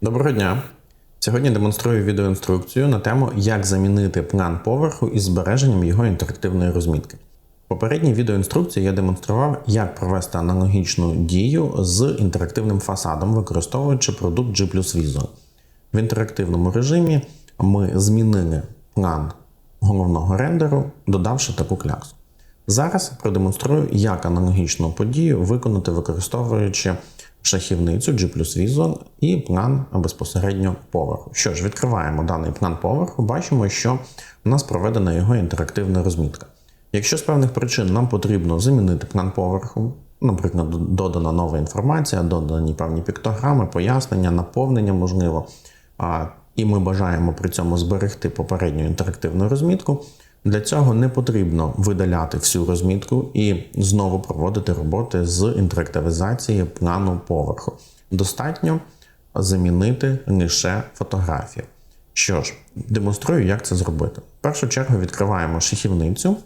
Доброго дня! Сьогодні демонструю відеоінструкцію на тему, як замінити план поверху із збереженням його інтерактивної розмітки. В попередній відеоінструкції я демонстрував, як провести аналогічну дію з інтерактивним фасадом, використовуючи продукт G Visual. В інтерактивному режимі ми змінили план головного рендеру, додавши таку кляксу. Зараз продемонструю, як аналогічну подію виконати, використовуючи шахівницю G Visual і план безпосередньо поверху. Що ж, відкриваємо даний план поверху, бачимо, що у нас проведена його інтерактивна розмітка. Якщо з певних причин нам потрібно замінити план поверху, наприклад, додана нова інформація, додані певні піктограми, пояснення, наповнення можливо, і ми бажаємо при цьому зберегти попередню інтерактивну розмітку. Для цього не потрібно видаляти всю розмітку і знову проводити роботи з інтерактивізації плану поверху. Достатньо замінити лише фотографію. Що ж, демонструю, як це зробити. В першу чергу відкриваємо шахівницю,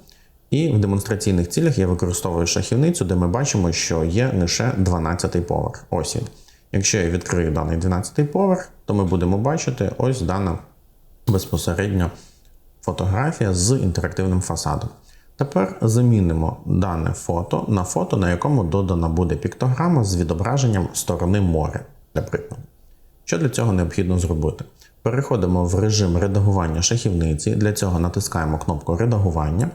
і в демонстраційних цілях я використовую шахівницю, де ми бачимо, що є лише 12-й поверх. Ось він. Якщо я відкрию даний 12-й поверх, то ми будемо бачити ось дана безпосередньо фотографія з інтерактивним фасадом. Тепер замінимо дане фото на фото, на якому додана буде піктограма з відображенням сторони моря, наприклад. Що для цього необхідно зробити? Переходимо в режим редагування шахівниці. Для цього натискаємо кнопку редагування,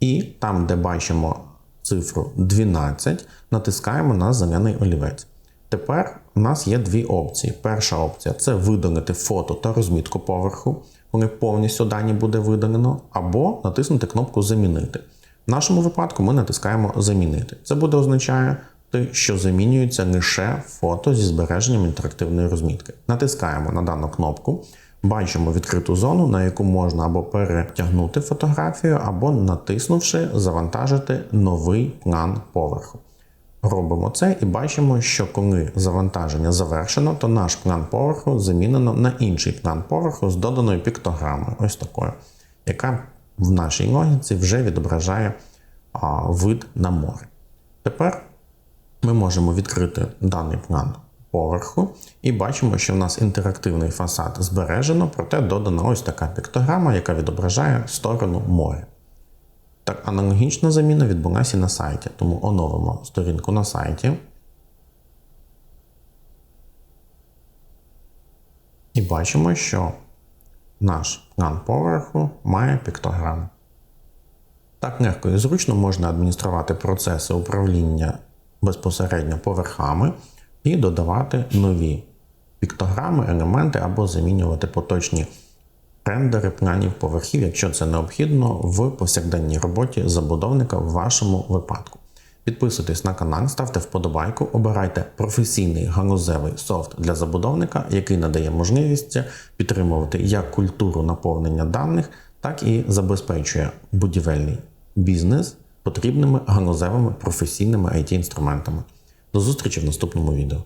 і там, де бачимо цифру 12, натискаємо на зелений олівець. Тепер у нас є дві опції. Перша опція це видалити фото та розмітку поверху, коли повністю дані буде видалено, або натиснути кнопку Замінити. В нашому випадку ми натискаємо Замінити. Це буде означати, що замінюється лише фото зі збереженням інтерактивної розмітки. Натискаємо на дану кнопку, бачимо відкриту зону, на яку можна або перетягнути фотографію, або натиснувши, завантажити новий план поверху. Робимо це і бачимо, що коли завантаження завершено, то наш план поверху замінено на інший план поверху з доданою піктограмою, ось такою, яка в нашій логіці вже відображає а, вид на море. Тепер ми можемо відкрити даний план поверху і бачимо, що в нас інтерактивний фасад збережено, проте додана ось така піктограма, яка відображає сторону моря. Так, аналогічна заміна відбулася на сайті, тому оновимо сторінку на сайті. І бачимо, що наш план поверху має піктограму. Так легко і зручно можна адмініструвати процеси управління безпосередньо поверхами і додавати нові піктограми, елементи або замінювати поточні рендери планів поверхів, якщо це необхідно в повсякденній роботі забудовника в вашому випадку. Підписуйтесь на канал, ставте вподобайку, обирайте професійний галузевий софт для забудовника, який надає можливість підтримувати як культуру наповнення даних, так і забезпечує будівельний бізнес потрібними галузевими професійними IT-інструментами. До зустрічі в наступному відео.